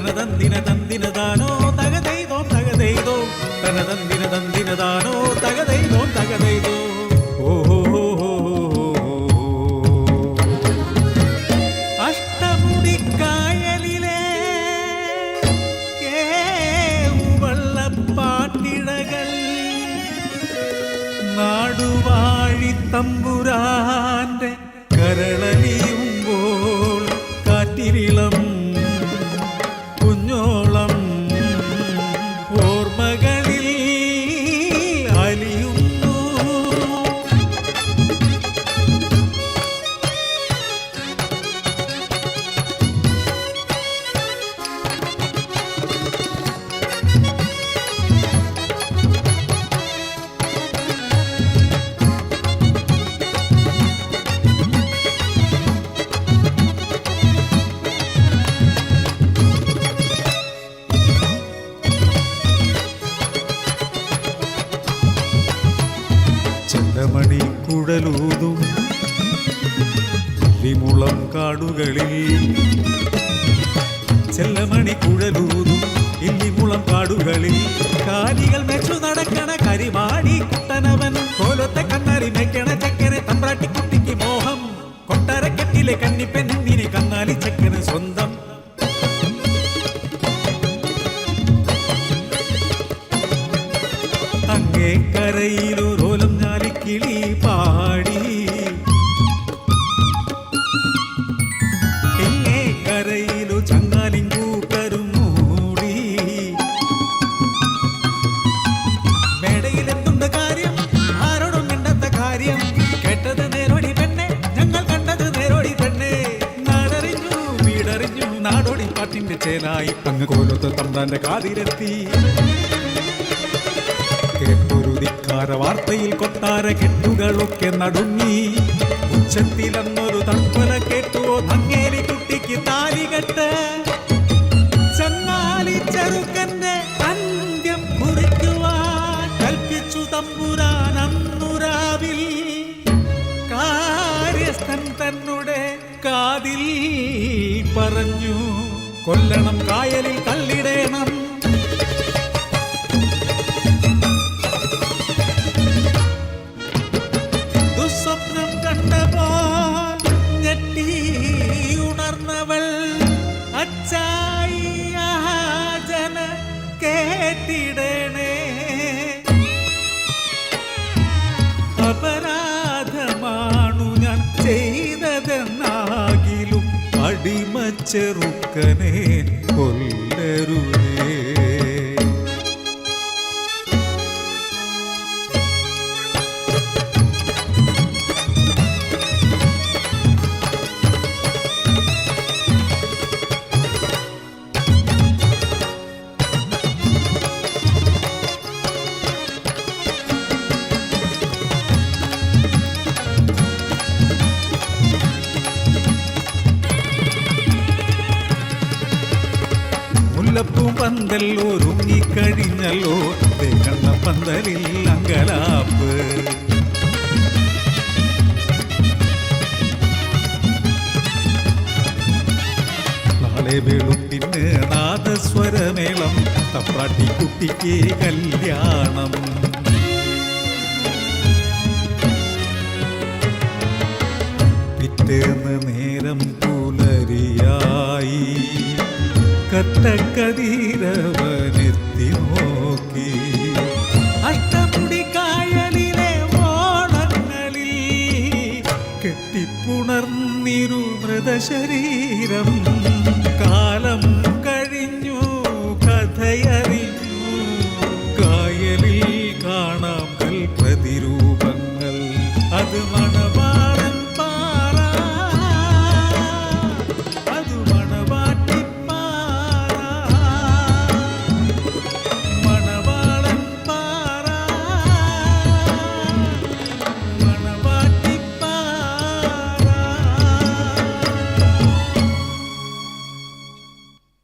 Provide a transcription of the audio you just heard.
തനതന്തിന തന്തിനതാനോ തകതെയ്തോം തകതെയ്തോ. തനതന്തിന തന്തിനതാനോ തകതെയ്തോം തകതെയ്തോ. അഷ്ടമുടിക്കായലിലെ നാടുവാഴി തമ്പുരാന്റെ ചെണ്ടമണി കുഴലൂതും ലിമുളം കാടുകളിൽ. ചെല്ലമണി കുഴലൂതും ഇല്ലിമുളം കാടുകളിൽ. കാലികൾ മെച്ചു നടക്കണ കരിമാടി കുട്ടനവൻ കോലത്തെ കണ്ണാരി മെക്കണ ചക്കനെ തമ്പ്രാട്ടി കുട്ടിക്ക് മോഹം. കൊട്ടാരക്കെട്ടിലെ കന്നിപ്പെണ്ണിനെ കന്നാലി ചക്കന് സ്വന്തം. അങ്ങേ കരയിലൊരോലം ഞാലിക്കിളി പാടി. എങ്ങേ കരയിലു ചങ്ങാലിങ്കൂട്ടരും മൂടി. മേടയിലെന്തുണ്ട് കാര്യം ആരോടും മിണ്ടാത്ത കാര്യം. കേട്ടത് നേരോടി പെണ്ണെ ഞങ്ങൾ കണ്ടത് നേരോടി തന്നെ നാടറിഞ്ഞു വീടറിഞ്ഞു നാടോടി പാട്ടിന്റെ ചേലായി അങ്ങ് കോലത്ത് തമ്പാന്റെ കാതിരെത്തി കേട്ടൊരു വാർത്തയിൽ കൊട്ടാര കെട്ടുകളൊക്കെ നടുങ്ങി. ഉച്ചത്തിലന്നൊരു തർപ്പല കേട്ടുവോ? നങ്ങേലി കുട്ടിക്ക് താലികെട്ട് ചെന്നാലി ചെറുക്കന്റെ അന്ത്യം കുറിക്കുവാൻ കൽപ്പിച്ചു തമ്പുരാൻ അന്നുരാവിൽ. കാര്യസ്ഥൻ തന്നെ കാതിൽ പറഞ്ഞു കൊല്ലണം കായലിൽ തള്ളിടേണം അച്ചായി യാചന കേട്ടിടണേ. അപരാധമാണു ഞാൻ ചെയ്തതെന്നാകിലും അടിമച്ചെറുക്കനെ കൊല്ലരുതേ മുല്ലപ്പൂ പന്തൽ ഒരുങ്ങിക്കഴിഞ്ഞല്ലോ തേങ്ങണ്ണ പന്തലിൽ അങ്കലാപ്പ്. നാളെ വെളുപ്പിന് നാദസ്വരമേളം തപ്പാട്ടി കുട്ടിക്ക് കല്യാണം. പിറ്റേന്ന് നേരം പുലരിയായി കട്ടക്കതീരവനെത്തി നോക്കി അട്ടമുടി കായലിലെ ഓണങ്ങളിൽ കെട്ടിപ്പുണർന്നിരു മൃതശരീരം